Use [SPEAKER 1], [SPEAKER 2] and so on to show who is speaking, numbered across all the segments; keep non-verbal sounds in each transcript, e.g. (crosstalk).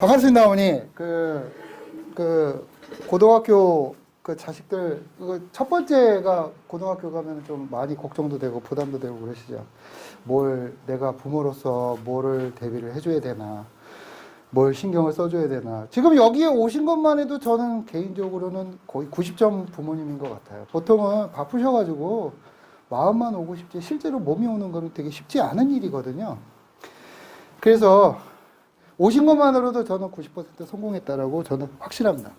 [SPEAKER 1] 반갑습니다, 어머니. 그, 그, 고등학교 그 자식들, 그첫 번째가 고등학교 가면 좀 많이 걱정도 되고 부담도 되고 그러시죠. 뭘 내가 부모로서 뭐를 대비를 해줘야 되나, 뭘 신경을 써줘야 되나. 지금 여기에 오신 것만 해도 저는 개인적으로는 거의 90점 부모님인 것 같아요. 보통은 바쁘셔가지고 마음만 오고 싶지 실제로 몸이 오는 거는 되게 쉽지 않은 일이거든요. 그래서 오신 것만으로도 저는 90% 성공했다라고 저는 확실합니다.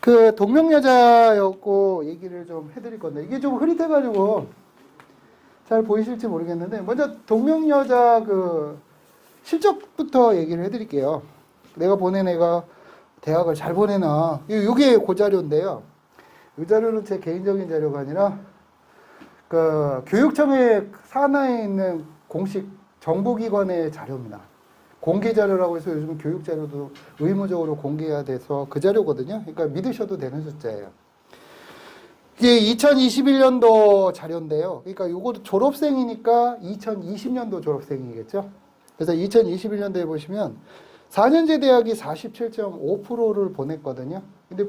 [SPEAKER 1] 그 동명 여자였고 얘기를 좀 해드릴 건데 이게 좀 흐릿해가지고 잘 보이실지 모르겠는데 먼저 동명 여자 그 실적부터 얘기를 해드릴게요. 내가 보낸 애가 대학을 잘 보내나 이게 그 자료인데요. 이 자료는 제 개인적인 자료가 아니라 그 교육청의 산하에 있는 공식 정보기관의 자료입니다. 공개 자료라고 해서 요즘 교육 자료도 의무적으로 공개해야 돼서 그 자료거든요. 그러니까 믿으셔도 되는 숫자예요. 이게 2021년도 자료인데요. 그러니까 이것도 졸업생이니까 2020년도 졸업생이겠죠. 그래서 2021년도에 보시면 4년제 대학이 47.5%를 보냈거든요. 근데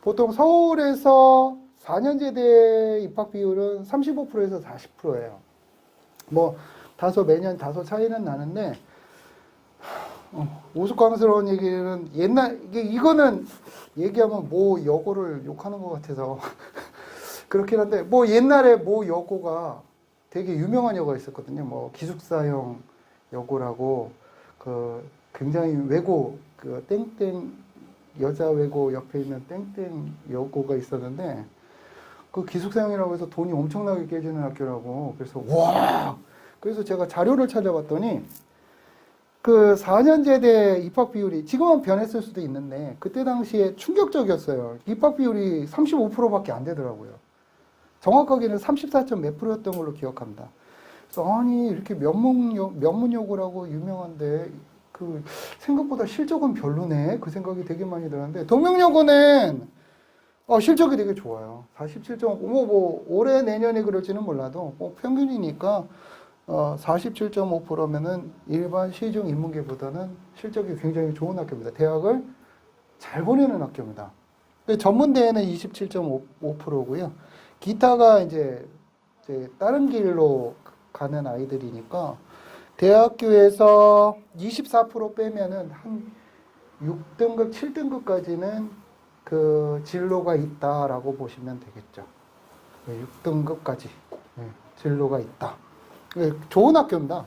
[SPEAKER 1] 보통 서울에서 4년제 대 입학 비율은 35%에서 40%예요. 뭐 다소 매년 다소 차이는 나는데 어, 우스꽝스러운 얘기는 옛날 이게 이거는 얘기하면 모 여고를 욕하는 것 같아서 (laughs) 그렇긴 한데 뭐 옛날에 모 여고가 되게 유명한 여고가 있었거든요. 뭐 기숙사형 여고라고 그 굉장히 외고 그 땡땡 여자 외고 옆에 있는 땡땡 여고가 있었는데 그 기숙사형이라고 해서 돈이 엄청나게 깨지는 학교라고 그래서 와 그래서 제가 자료를 찾아봤더니 그 4년제대 입학 비율이 지금은 변했을 수도 있는데 그때 당시에 충격적이었어요. 입학 비율이 35%밖에 안 되더라고요. 정확하게는 34. 몇 프로였던 걸로 기억합니다. 그래서 아니 이렇게 면문여 면문여고라고 유명한데 그 생각보다 실적은 별로네 그 생각이 되게 많이 들었는데 동명여고는 어, 실적이 되게 좋아요. 47.5, 뭐, 뭐, 올해 내년에 그럴지는 몰라도, 뭐, 평균이니까, 어, 47.5%면은 일반 시중 인문계보다는 실적이 굉장히 좋은 학교입니다. 대학을 잘 보내는 학교입니다. 전문대에는 27.5%고요. 기타가 이제, 이제 다른 길로 가는 아이들이니까 대학교에서 24% 빼면은 한 6등급, 7등급까지는 그 진로가 있다라고 보시면 되겠죠. 6등급까지 진로가 있다. 예, 좋은 학교입니다.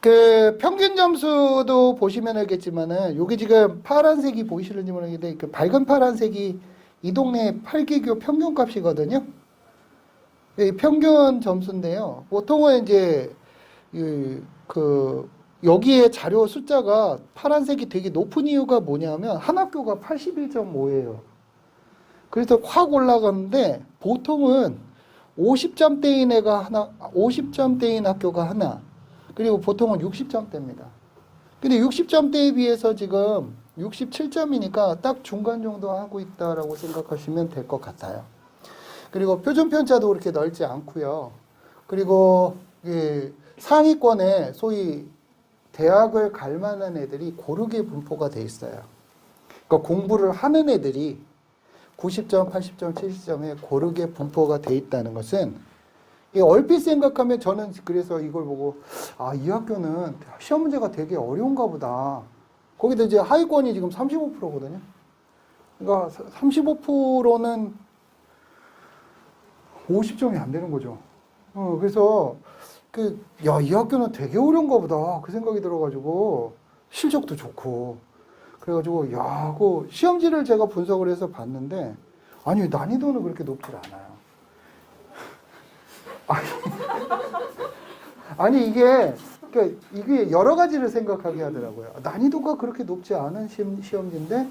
[SPEAKER 1] 그 평균 점수도 보시면 알겠지만은 여기 지금 파란색이 보이시는지 모르겠는데 그 밝은 파란색이 이 동네 8개교 평균 값이거든요. 예, 평균 점수인데요. 보통은 이제 이, 그 여기에 자료 숫자가 파란색이 되게 높은 이유가 뭐냐면 한 학교가 81.5예요. 그래서 확 올라가는데 보통은 50점대인 애가 하나, 50점대인 학교가 하나, 그리고 보통은 60점대입니다. 근데 60점대에 비해서 지금 67점이니까 딱 중간 정도 하고 있다라고 생각하시면 될 것 같아요. 그리고 표준 편차도 그렇게 넓지 않고요. 그리고 이 상위권에 소위 대학을 갈 만한 애들이 고르게 분포가 돼 있어요. 그러니까 공부를 하는 애들이 90점, 80점, 70점에 고르게 분포가 돼 있다는 것은 이 얼핏 생각하면 저는 그래서 이걸 보고 아, 이 학교는 시험 문제가 되게 어려운가 보다. 거기다 이제 하위권이 지금 35%거든요. 그러니까 35%는 50점이 안 되는 거죠. 어, 그래서 그, 야, 이 학교는 되게 어려운가 보다. 그 생각이 들어가지고, 실적도 좋고. 그래가지고, 야, 그 시험지를 제가 분석을 해서 봤는데, 아니, 난이도는 그렇게 높질 않아요. (laughs) 아니, 아니 이게, 그러니까 이게 여러 가지를 생각하게 하더라고요. 난이도가 그렇게 높지 않은 시험, 시험지인데,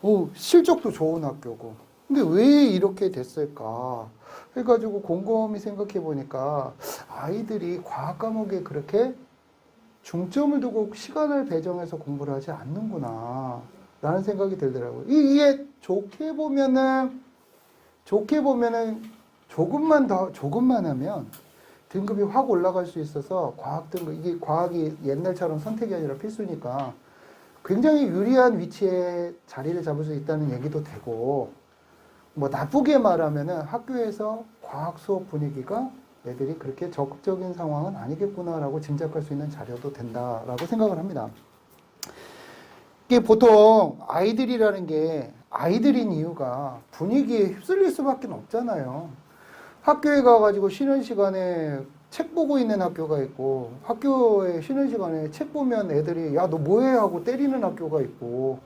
[SPEAKER 1] 어, 실적도 좋은 학교고. 근데 왜 이렇게 됐을까? 해가지고 곰곰이 생각해 보니까 아이들이 과학 과목에 그렇게 중점을 두고 시간을 배정해서 공부를 하지 않는구나. 라는 생각이 들더라고요. 이- 이게 좋게 보면은, 좋게 보면은 조금만 더, 조금만 하면 등급이 확 올라갈 수 있어서 과학 등급, 이게 과학이 옛날처럼 선택이 아니라 필수니까 굉장히 유리한 위치에 자리를 잡을 수 있다는 얘기도 되고 뭐 나쁘게 말하면은 학교에서 과학 수업 분위기가 애들이 그렇게 적극적인 상황은 아니겠구나라고 짐작할 수 있는 자료도 된다라고 생각을 합니다. 이게 보통 아이들이라는 게 아이들인 이유가 분위기에 휩쓸릴 수밖에 없잖아요. 학교에 가가지고 쉬는 시간에 책 보고 있는 학교가 있고 학교에 쉬는 시간에 책 보면 애들이 야 너 뭐해 하고 때리는 학교가 있고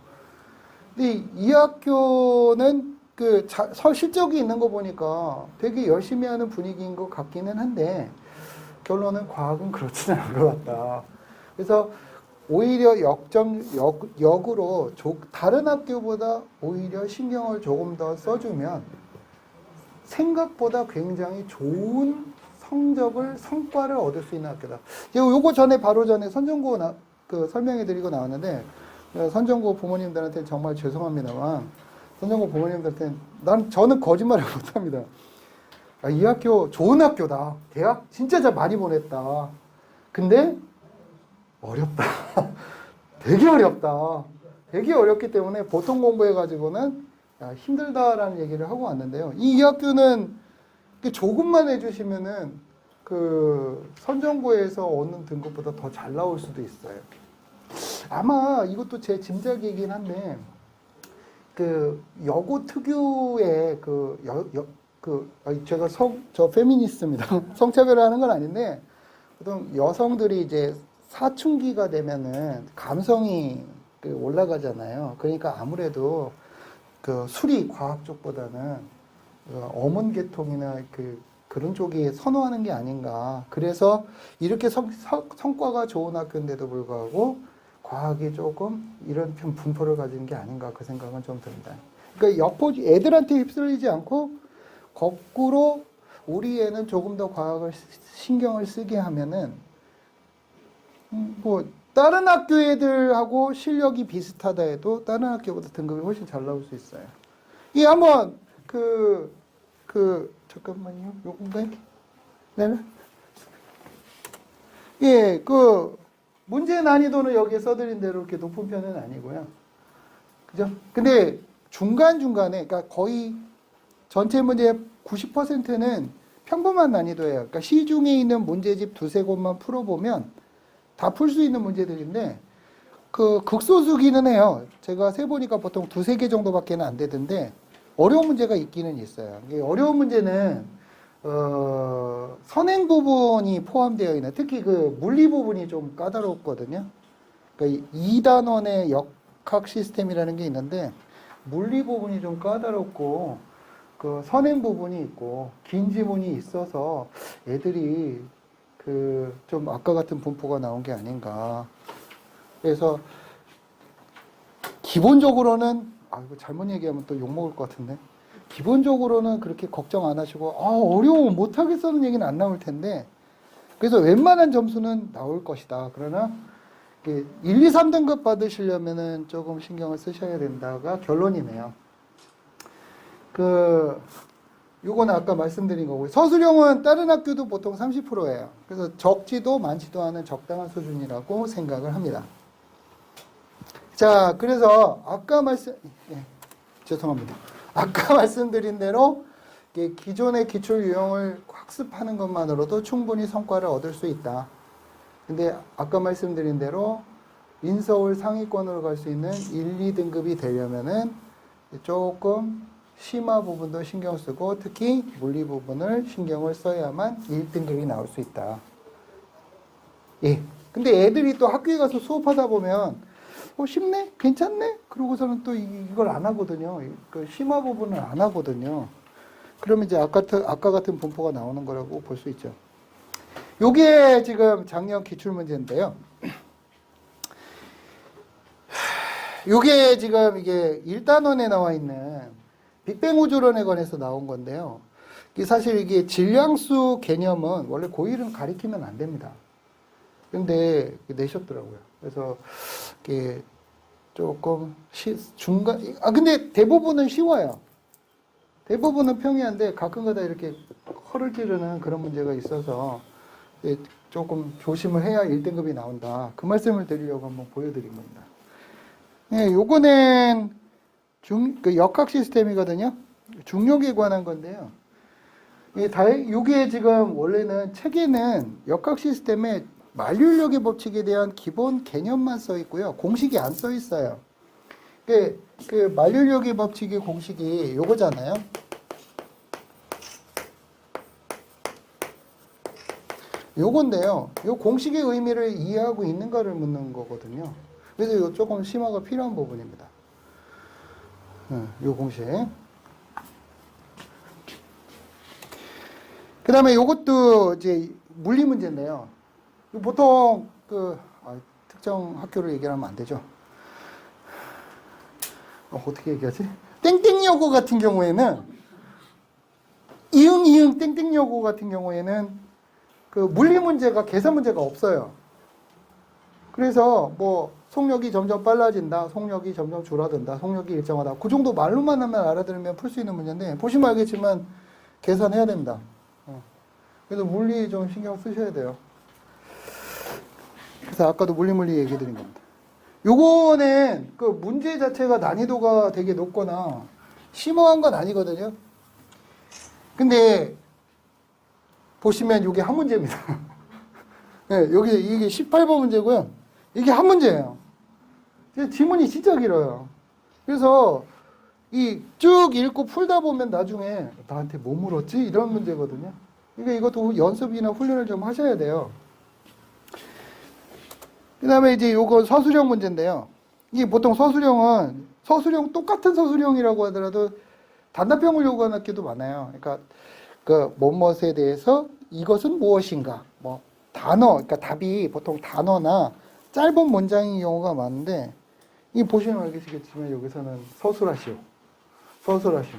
[SPEAKER 1] 근데 이 학교는 그 자, 서- 실적이 있는 거 보니까 되게 열심히 하는 분위기인 것 같기는 한데 결론은 과학은 그렇지는 않은 것 같다. 그래서 오히려 역점 역, 역으로 조, 다른 학교보다 오히려 신경을 조금 더 써주면 생각보다 굉장히 좋은 성적을 성과를 얻을 수 있는 학교다. 요- 요거 전에 바로 전에 선정고 나, 그 설명해드리고 나왔는데 어, 선정고 부모님들한테 정말 죄송합니다만 선정고 부모님들한테 난 저는 거짓말을 (laughs) 못합니다. 아, 이 학교 좋은 학교다. 대학 진짜 잘 많이 보냈다. 근데 어렵다. (laughs) 되게 어렵다. 되게 어렵기 때문에 보통 공부해가지고는 야, 힘들다라는 얘기를 하고 왔는데요. 이 학교는 이렇게 조금만 해주시면은 그 선정고에서 얻는 등급보다 더 잘 나올 수도 있어요. 아마 이것도 제 짐작이긴 한데 그 여고 특유의 그 여, 여, 그 제가 성 저 페미니스트입니다. (laughs) 성차별을 하는 건 아닌데 보통 여성들이 이제 사춘기가 되면은 감성이 그 올라가잖아요. 그러니까 아무래도 그 수리 과학 쪽보다는 그 어문 계통이나 그 그런 쪽이 선호하는 게 아닌가. 그래서 이렇게 성, 성, 성과가 좋은 학교인데도 불구하고 과학이 조금 이런 편 분포를 가진 게 아닌가 그 생각은 좀 듭니다. 그러니까 역포 애들한테 휩쓸리지 않고 거꾸로 우리 애는 조금 더 과학을 시- 신경을 쓰게 하면은 음, 뭐 다른 학교 애들하고 실력이 비슷하다 해도 다른 학교보다 등급이 훨씬 잘 나올 수 있어요. 이 한번 그, 그, 잠깐만요. 요건가요? 네네. 예, 그, 문제 난이도는 여기에 써드린 대로 이렇게 높은 편은 아니고요. 그죠? 근데 중간중간에, 그러니까 거의 전체 문제 90%는 평범한 난이도예요. 그러니까 시중에 있는 문제집 두세 곳만 풀어보면 다 풀 수 있는 문제들인데, 그 극소수기는 해요. 제가 세보니까 보통 두세 개 정도밖에 안 되던데, 어려운 문제가 있기는 있어요. 어려운 문제는 어, 선행 부분이 포함되어 있는 특히 그 물리 부분이 좀 까다롭거든요. 그러니까 2단원의 역학 시스템이라는 게 있는데 물리 부분이 좀 까다롭고 그 선행 부분이 있고 긴 지문이 있어서 애들이 그 좀 아까 같은 분포가 나온 게 아닌가. 그래서 기본적으로는 아 이거 잘못 얘기하면 또 욕 먹을 것 같은데 기본적으로는 그렇게 걱정 안 하시고 아 어려워. 못하겠어는 얘기는 안 나올 텐데 그래서 웬만한 점수는 나올 것이다. 그러나 이게 1, 2, 3등급 받으시려면은 조금 신경을 쓰셔야 된다가 결론이네요. 그 요거는 아까 말씀드린 거고 서술형은 다른 학교도 보통 30%예요. 그래서 적지도 많지도 않은 적당한 수준이라고 생각을 합니다. 자, 그래서 아까 말씀, 예, 죄송합니다. 아까 (laughs) 말씀드린 대로 기존의 기출 유형을 학습하는 것만으로도 충분히 성과를 얻을 수 있다. 근데 아까 말씀드린 대로 인서울 상위권으로 갈 수 있는 1, 2등급이 되려면은 조금 심화 부분도 신경 쓰고 특히 물리 부분을 신경을 써야만 1등급이 나올 수 있다. 예. 근데 애들이 또 학교에 가서 수업하다 보면 어, 쉽네? 괜찮네? 그러고서는 또 이- 이걸 안 하거든요. 이- 그 심화 부분을 안 하거든요. 그러면 이제 아까, 아까 같은 분포가 나오는 거라고 볼 수 있죠. 요게 지금 작년 기출문제인데요. (sighs) 요게 지금 이게 1단원에 나와 있는 빅뱅 우주론에 관해서 나온 건데요. 사실 이게 질량수 개념은 원래 고1은 가리키면 안 됩니다. 근데 내셨더라고요. 그래서 이게 조금 시, 중간 아 근데 대부분은 쉬워요. 대부분은 평이한데 가끔가다 이렇게 허를 찌르는 그런 문제가 있어서 예, 조금 조심을 해야 1등급이 나온다. 그 말씀을 드리려고 한번 보여드린 겁니다. 예, 요거는 중, 그 역학 시스템이거든요. 중력에 관한 건데요. 이 다, 요게 지금 원래는 책에는 역학 시스템에 만류력의 법칙에 대한 기본 개념만 써 있고요. 공식이 안 써 있어요. 그, 그 만류력의 법칙의 공식이 요거잖아요. 요건데요. 요 공식의 의미를 이해하고 있는가를 묻는 거거든요. 그래서 이거 조금 심화가 필요한 부분입니다. 어, 요 공식. 그 다음에 요것도 이제 물리 문제인데요. 보통 그 아, 특정 학교를 얘기하면 안 되죠. 어, 어떻게 얘기하지? 땡땡여고 같은 경우에는 이응 이응 땡땡여고 같은 경우에는 그 물리 문제가 계산 문제가 없어요. 그래서 뭐 속력이 점점 빨라진다, 속력이 점점 줄어든다, 속력이 일정하다. 그 정도 말로만 하면 알아들으면 풀 수 있는 문제인데 보시면 알겠지만 계산해야 됩니다. 어. 그래서 물리 좀 신경 쓰셔야 돼요. 그래서 아까도 물리 물리 얘기 드린 겁니다. 요거는 그 문제 자체가 난이도가 되게 높거나 심오한 건 아니거든요. 근데 보시면 이게 한 문제입니다. (laughs) 네, 여기 이게 18번 문제고요. 이게 한 문제예요. 지문이 진짜 길어요. 그래서 이 쭉 읽고 풀다 보면 나중에 나한테 뭐 물었지? 이런 문제거든요. 그러니까 이것도 연습이나 훈련을 좀 하셔야 돼요. 그 다음에 이제 요거 서술형 문제인데요. 이게 보통 서술형은 서술형 똑같은 서술형이라고 하더라도 단답형을 요구하는 학교도 많아요. 그러니까 그 뭐뭇에 대해서 이것은 무엇인가 뭐 단어 그러니까 답이 보통 단어나 짧은 문장인 경우가 많은데 이 보시면 알겠지만 여기서는 서술하시오 서술하시오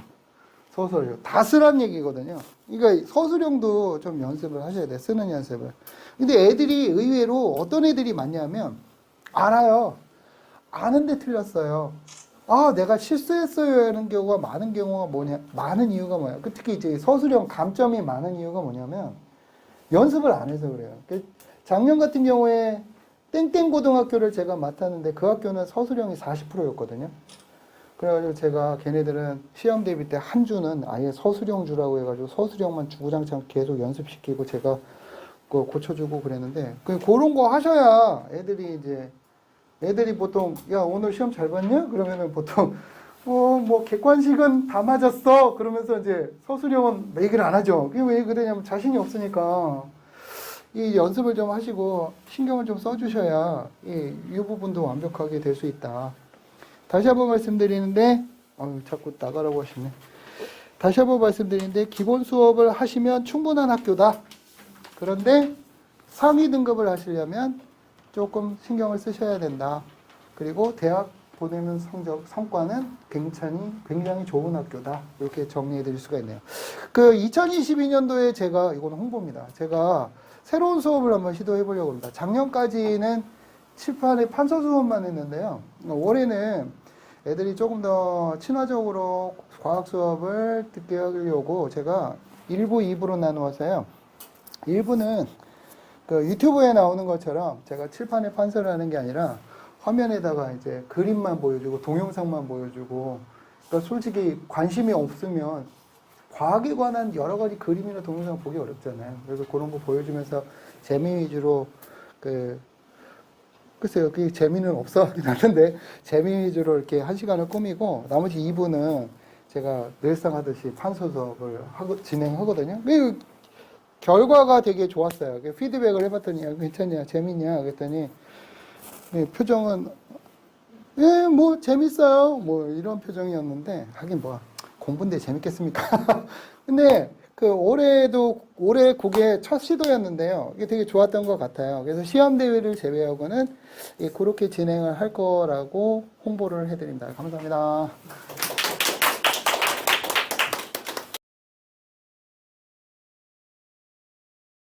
[SPEAKER 1] 서술하시오 다 쓰란 얘기거든요 그러니까 서술형도 좀 연습을 하셔야 돼 쓰는 연습을 근데 애들이 의외로 어떤 애들이 많냐면 알아요 아는데 틀렸어요 아, 내가 실수했어요 하는 경우가 많은 경우가 뭐냐, 많은 이유가 뭐야. 그 특히 이제 서술형 감점이 많은 이유가 뭐냐면 연습을 안 해서 그래요. 그 작년 같은 경우에 땡땡 고등학교를 제가 맡았는데 그 학교는 서술형이 40%였거든요. 그래가지고 제가 걔네들은 시험 대비 때 한 주는 아예 서술형 주라고 해가지고 서술형만 주구장창 계속 연습시키고 제가 그 고쳐주고 그랬는데 그 그런 거 하셔야 애들이 이제 애들이 보통 야 오늘 시험 잘 봤냐? 그러면은 보통 어 뭐 객관식은 다 맞았어. 그러면서 이제 서술형은 얘기를 안 하죠. 그게 왜 그러냐면 자신이 없으니까 이 연습을 좀 하시고 신경을 좀 써주셔야 이, 이 부분도 완벽하게 될 수 있다. 다시 한번 말씀드리는데 어 자꾸 나가라고 하시네. 다시 한번 말씀드리는데 기본 수업을 하시면 충분한 학교다. 그런데 상위 등급을 하시려면 조금 신경을 쓰셔야 된다. 그리고 대학 보내는 성적, 성과는 굉장히, 굉장히 좋은 학교다. 이렇게 정리해 드릴 수가 있네요. 그 2022년도에 제가, 이건 홍보입니다. 제가 새로운 수업을 한번 시도해 보려고 합니다. 작년까지는 칠판에 판서 수업만 했는데요. 올해는 애들이 조금 더 친화적으로 과학 수업을 듣게 하려고 제가 1부, 2부로 나누어서요. 1부는 그 유튜브에 나오는 것처럼 제가 칠판에 판서를 하는 게 아니라 화면에다가 이제 그림만 보여주고 동영상만 보여주고 그러니까 솔직히 관심이 없으면 과학에 관한 여러 가지 그림이나 동영상 보기 어렵잖아요. 그래서 그런 거 보여주면서 재미 위주로 그 글쎄요, 그게 재미는 없어 하긴 하는데 재미 위주로 이렇게 한 시간을 꾸미고 나머지 2부는 제가 늘상 하듯이 수업을 하고 진행하거든요. 그 결과가 되게 좋았어요. 그 피드백을 해봤더니 야, 괜찮냐, 재밌냐 그랬더니 네, 표정은 예, 뭐 재밌어요. 뭐 이런 표정이었는데 하긴 뭐 공부인데 재밌겠습니까? (laughs) 근데 그 올해도 올해 그게 첫 시도였는데요. 이게 되게 좋았던 것 같아요. 그래서 시험 대회를 제외하고는 예, 그렇게 진행을 할 거라고 홍보를 해드립니다. 감사합니다.